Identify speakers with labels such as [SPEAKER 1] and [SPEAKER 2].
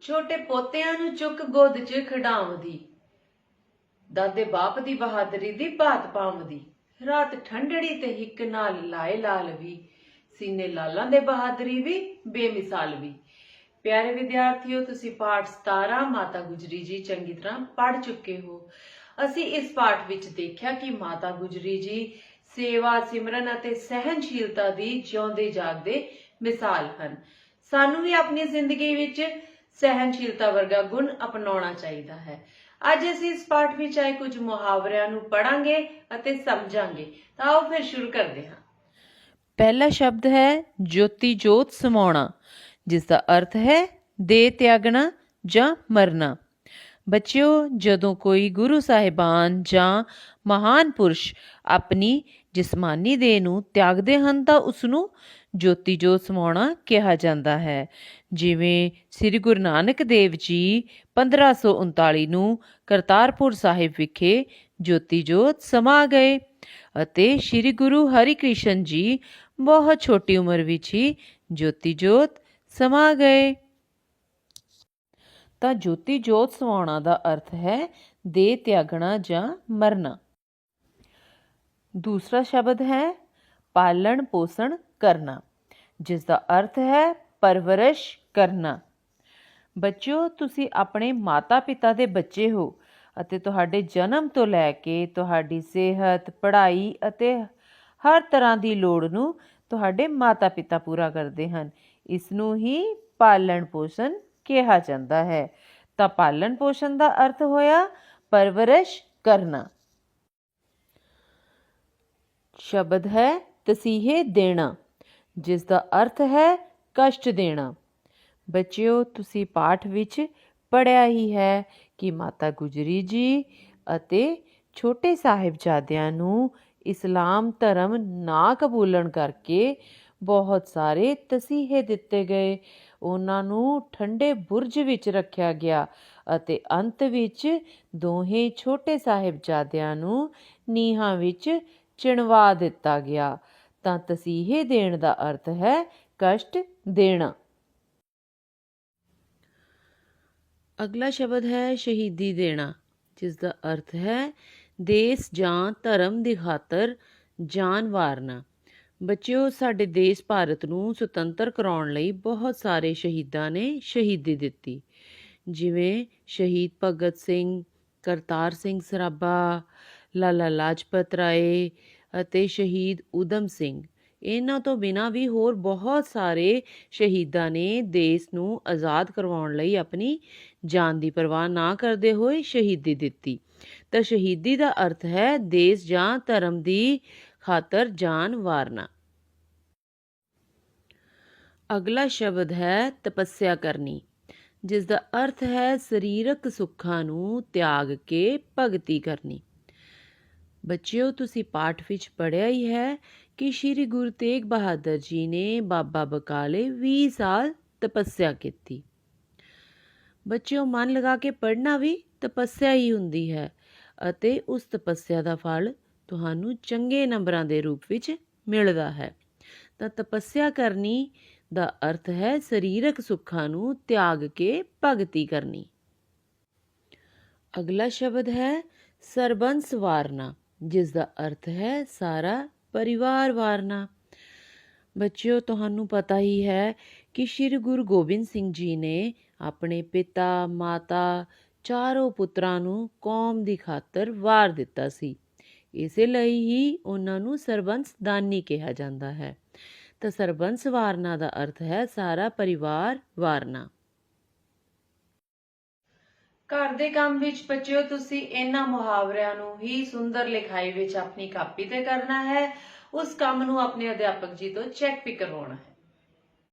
[SPEAKER 1] ਛੋਟੇ ਪੋਤਿਆਂ ਨੂੰ ਚੁੱਕ ਗੋਦ 'ਚ ਖਿਡਾਉਂਦੀ। ਦਾਦੇ ਬਾਪ ਦੀ ਬਹਾਦਰੀ ਦੀ ਬਾਤ ਪਾਉਂਦੀ। ਰਾਤ ਠੰਡੜੀ ਤੇ ਹਿੱਕ ਨਾਲ ਲਾਏ ਲਾਲ ਵੀ, ਸੀਨੇ ਲਾਲਾਂ ਦੇ ਬਹਾਦਰੀ ਵੀ, ਬੇਮਿਸਾਲ ਵੀ। ਪਿਆਰੇ ਵਿਦਿਆਰਥੀਓ, ਤੁਸੀਂ ਪਾਠ 17 ਮਾਤਾ ਗੁਜਰੀ ਜੀ ਚੰਗੀ ਤਰ੍ਹਾਂ ਪੜ੍ਹ ਚੁੱਕੇ ਹੋ। ਅਸੀਂ ਇਸ ਪਾਠ ਵਿੱਚ ਦੇਖਿਆ ਕਿ ਮਾਤਾ ਗੁਜਰੀ ਜੀ ਸੇਵਾ, ਸਿਮਰਨ ਅਤੇ ਸਹਿਨਸ਼ੀਲਤਾ ਦੀ ਜਿਉਂਦੇ ਜਾਗਦੇ ਮਿਸਾਲ ਹਨ। ਸਾਨੂੰ ਵੀ ਆਪਣੀ ਜ਼ਿੰਦਗੀ ਵਿੱਚ ਸਹਿਨਸ਼ੀਲਤਾ ਵਰਗਾ ਗੁਣ ਅਪਣਾਉਣਾ ਚਾਹੀਦਾ ਹੈ। ਅੱਜ ਅਸੀਂ ਇਸ ਪਾਠ ਵਿੱਚ ਆਏ ਕੁਝ ਮੁਹਾਵਰਿਆਂ ਨੂੰ ਪੜਾਂਗੇ ਅਤੇ ਸਮਝਾਂਗੇ। ਤਾਂ ਆਓ ਫਿਰ ਸ਼ੁਰੂ ਕਰਦੇ ਹਾਂ। ਪਹਿਲਾ ਸ਼ਬਦ ਹੈ ਜੋਤੀ ਜੋਤ ਸਮਾਉਣਾ, ਜਿਸ ਦਾ ਅਰਥ ਹੈ ਦੇ ਤਿਆਗਣਾ ਜਾਂ ਮਰਨਾ। ਬੱਚਿਓ, ਜਦੋਂ ਕੋਈ ਗੁਰੂ ਸਾਹਿਬਾਨ ਜਾਂ ਮਹਾਨ ਪੁਰਸ਼ ਆਪਣੀ ਜਿਸਮਾਨੀ ਦੇਹ ਨੂੰ ਤਿਆਗਦੇ ਹਨ ਤਾਂ ਉਸ ਨੂੰ ਜੋਤੀ ਜੋਤ ਸਮਾਉਣਾ ਕਿਹਾ ਜਾਂਦਾ ਹੈ। ਜਿਵੇਂ ਸ੍ਰੀ ਗੁਰੂ ਨਾਨਕ ਦੇਵ ਜੀ 1539 ਨੂੰ ਕਰਤਾਰਪੁਰ ਸਾਹਿਬ ਵਿਖੇ ਜੋਤੀ ਜੋਤ ਸਮਾ ਗਏ ਅਤੇ ਸ੍ਰੀ ਗੁਰੂ ਹਰਿਕ੍ਰਿਸ਼ਨ ਜੀ ਬਹੁਤ ਛੋਟੀ ਉਮਰ ਵਿੱਚ ਹੀ ਜੋਤੀ ਜੋਤ ਸਮਾ ਗਏ। ਤਾਂ ਜੋਤੀ ਜੋਤ ਸਮਾਉਣਾ ਦਾ ਅਰਥ ਹੈ ਦੇ ਤਿਆਗਣਾ ਜਾਂ ਮਰਨਾ। ਦੂਸਰਾ ਸ਼ਬਦ ਹੈ ਪਾਲਣ ਪੋਸ਼ਣ ਕਰਨਾ, ਜਿਸ ਦਾ ਅਰਥ ਹੈ ਪਰਵਰਿਸ਼ ਕਰਨਾ। ਬੱਚਿਓ, ਤੁਸੀਂ ਆਪਣੇ ਮਾਤਾ-ਪਿਤਾ ਦੇ ਬੱਚੇ ਹੋ ਅਤੇ ਤੁਹਾਡੇ ਜਨਮ ਤੋਂ ਲੈ ਕੇ ਤੁਹਾਡੀ ਸਿਹਤ, ਪੜ੍ਹਾਈ ਅਤੇ ਹਰ ਤਰ੍ਹਾਂ ਦੀ ਲੋੜ ਨੂੰ ਤੁਹਾਡੇ ਮਾਤਾ-ਪਿਤਾ ਪੂਰਾ ਕਰਦੇ ਹਨ। ਇਸ ਨੂੰ ਹੀ ਪਾਲਣ ਪੋਸ਼ਣ ਕਿਹਾ ਜਾਂਦਾ ਹੈ। ਤਾਂ ਪਾਲਣ ਪੋਸ਼ਣ ਦਾ ਅਰਥ ਹੋਇਆ ਪਰਵਰਿਸ਼ ਕਰਨਾ। ਸ਼ਬਦ ਹੈ ਤਸੀਹੇ ਦੇਣਾ, ਜਿਸ ਦਾ ਅਰਥ ਹੈ ਕਸ਼ਟ ਦੇਣਾ। ਬੱਚਿਓ, ਤੁਸੀਂ ਪਾਠ ਵਿੱਚ ਪੜਿਆ ਹੀ ਹੈ ਕਿ ਮਾਤਾ ਗੁਜਰੀ ਜੀ ਅਤੇ ਛੋਟੇ ਸਾਹਿਬਜ਼ਾਦਿਆਂ ਨੂੰ ਇਸਲਾਮ ਧਰਮ ਨਾ ਕਬੂਲਣ ਕਰਕੇ ਬਹੁਤ ਸਾਰੇ ਤਸੀਹੇ ਦਿੱਤੇ ਗਏ। ਉਹਨਾਂ ਨੂੰ ਠੰਡੇ ਬੁਰਜ ਵਿੱਚ ਰੱਖਿਆ ਗਿਆ ਅਤੇ ਅੰਤ ਵਿੱਚ ਦੋਹੇ ਛੋਟੇ ਸਾਹਿਬਜ਼ਾਦਿਆਂ ਨੂੰ ਨੀਹਾਂ ਵਿੱਚ ਚਿਣਵਾ ਦਿੱਤਾ ਗਿਆ। ਤਾਂ ਤਸੀਹੇ ਦੇਣ ਦਾ ਅਰਥ ਹੈ ਕਸ਼ਟ ਦੇਣਾ। ਅਗਲਾ ਸ਼ਬਦ ਹੈ ਸ਼ਹੀਦੀ ਦੇਣਾ, ਜਿਸ ਦਾ ਅਰਥ ਹੈ ਦੇਸ਼ ਜਾਂ ਧਰਮ ਦੀ ਖਾਤਰ ਜਾਨ ਵਾਰਨਾ। ਬੱਚਿਓ, ਸਾਡੇ ਦੇਸ਼ ਭਾਰਤ ਨੂੰ ਸੁਤੰਤਰ ਕਰਾਉਣ ਲਈ ਬਹੁਤ ਸਾਰੇ ਸ਼ਹੀਦਾਂ ਨੇ ਸ਼ਹੀਦੀ ਦਿੱਤੀ। ਜਿਵੇਂ ਸ਼ਹੀਦ ਭਗਤ ਸਿੰਘ, ਕਰਤਾਰ ਸਿੰਘ ਸਰਾਭਾ ਲਾਲਾ ਲਾਜਪਤ ਰਾਏ ਅਤੇ ਸ਼ਹੀਦ ਊਧਮ ਸਿੰਘ। ਇਹਨਾਂ ਤੋਂ ਬਿਨਾਂ ਵੀ ਹੋਰ ਬਹੁਤ ਸਾਰੇ ਸ਼ਹੀਦਾਂ ਨੇ ਦੇਸ਼ ਨੂੰ ਆਜ਼ਾਦ ਕਰਵਾਉਣ ਲਈ ਆਪਣੀ ਜਾਨ ਦੀ ਪਰਵਾਹ ਨਾ ਕਰਦੇ ਹੋਏ ਸ਼ਹੀਦੀ ਦਿੱਤੀ। ਤਾਂ ਸ਼ਹੀਦੀ ਦਾ ਅਰਥ ਹੈ ਦੇਸ਼ ਜਾਂ ਧਰਮ ਦੀ ਖਾਤਰ ਜਾਨ ਵਾਰਨਾ। ਅਗਲਾ ਸ਼ਬਦ ਹੈ ਤਪੱਸਿਆ ਕਰਨੀ ਜਿਸ ਦਾ ਅਰਥ ਹੈ ਸਰੀਰਕ ਸੁੱਖਾਂ ਨੂੰ ਤਿਆਗ ਕੇ ਭਗਤੀ ਕਰਨੀ। ਬੱਚਿਓ, ਤੁਸੀਂ ਪਾਠ ਵਿੱਚ ਪੜ੍ਹਿਆ ਹੀ ਹੈ ਕਿ ਸ੍ਰੀ ਗੁਰੂ ਤੇਗ ਬਹਾਦਰ ਜੀ ਨੇ ਬਾਬਾ ਬਕਾਲੇ 20 ਸਾਲ ਤਪੱਸਿਆ ਕੀਤੀ। ਬੱਚਿਓ, ਮਨ ਲਗਾ ਕੇ ਪੜ੍ਹਨਾ ਵੀ ਤਪੱਸਿਆ ਹੀ ਹੁੰਦੀ ਹੈ ਅਤੇ ਉਸ ਤਪੱਸਿਆ ਦਾ ਫਲ ਤੁਹਾਨੂੰ ਚੰਗੇ ਨੰਬਰਾਂ ਦੇ ਰੂਪ ਵਿੱਚ ਮਿਲਦਾ ਹੈ। ਤਾਂ ਤਪੱਸਿਆ ਕਰਨੀ ਦਾ ਅਰਥ ਹੈ ਸਰੀਰਕ ਸੁੱਖਾਂ ਨੂੰ ਤਿਆਗ ਕੇ ਭਗਤੀ ਕਰਨੀ। ਅਗਲਾ ਸ਼ਬਦ ਹੈ ਸਰਬੰਸ ਵਾਰਨਾ। ਜਿਸ ਦਾ ਅਰਥ ਹੈ ਸਾਰਾ ਪਰਿਵਾਰ ਵਾਰਨਾ। ਬੱਚਿਓ, ਤੁਹਾਨੂੰ ਪਤਾ ਹੀ ਹੈ ਕਿ ਸ੍ਰੀ ਗੁਰੂ ਗੋਬਿੰਦ ਸਿੰਘ ਜੀ ਨੇ ਆਪਣੇ ਪਿਤਾ, ਮਾਤਾ, ਚਾਰੋਂ ਪੁੱਤਰਾਂ ਨੂੰ ਕੌਮ ਦੀ ਖਾਤਰ ਵਾਰ ਦਿੱਤਾ ਸੀ। ਇਸੇ ਲਈ ਹੀ ਉਹਨਾਂ ਨੂੰ ਸਰਬੰਸ ਦਾਨੀ ਕਿਹਾ ਜਾਂਦਾ ਹੈ। ਤਾਂ ਸਰਬੰਸ ਵਾਰਨਾ ਦਾ ਅਰਥ ਹੈ ਸਾਰਾ ਪਰਿਵਾਰ ਵਾਰਨਾ। ਘਰ ਦੇ ਕੰਮ ਵਿੱਚ ਬੱਚਿਓ, ਤੁਸੀਂ ਇਹਨਾਂ ਮੁਹਾਵਰਿਆਂ ਨੂੰ ਹੀ ਸੁੰਦਰ ਲਿਖਾਈ ਵਿੱਚ ਆਪਣੀ ਕਾਪੀ ਤੇ ਕਰਨਾ ਹੈ। ਉਸ ਕੰਮ ਨੂੰ ਆਪਣੇ ਅਧਿਆਪਕ ਜੀ ਤੋਂ ਚੈੱਕ ਵੀ ਕਰਵਾਉਣਾ ਹੈ।